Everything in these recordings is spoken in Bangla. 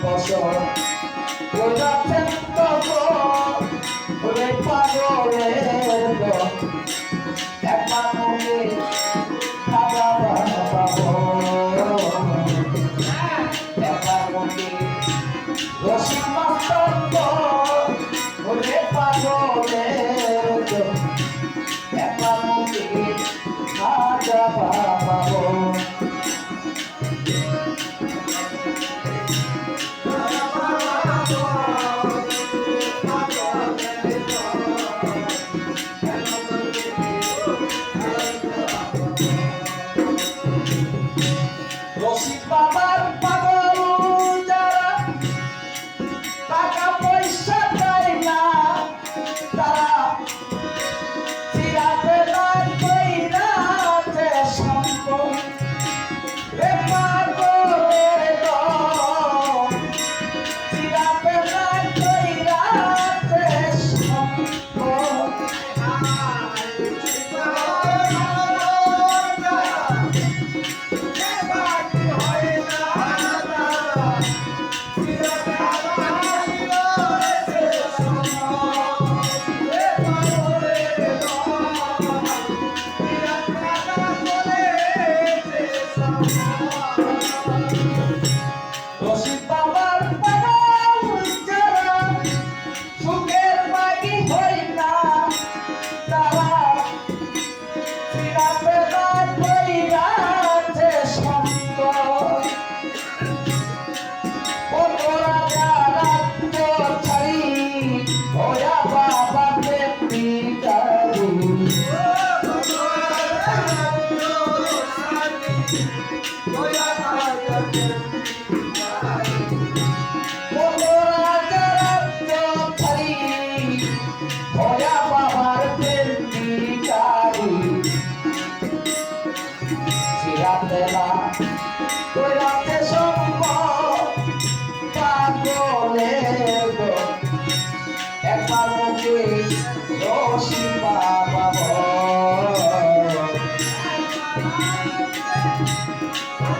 ফসল প্রজাতেন তখন ওরে পাগলের একবার মুখে খাওয়া দাওয়া পাবো একবার মুখে রসিক মাস্তব্য ওরে পাগলের একবার মুখে খাওয়া দাওয়া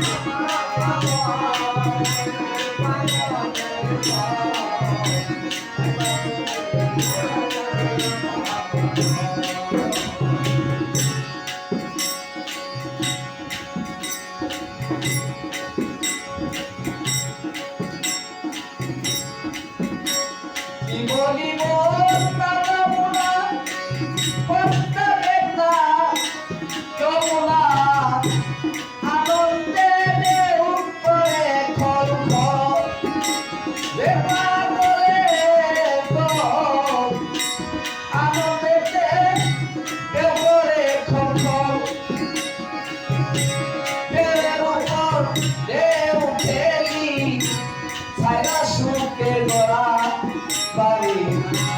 Thank you. everybody.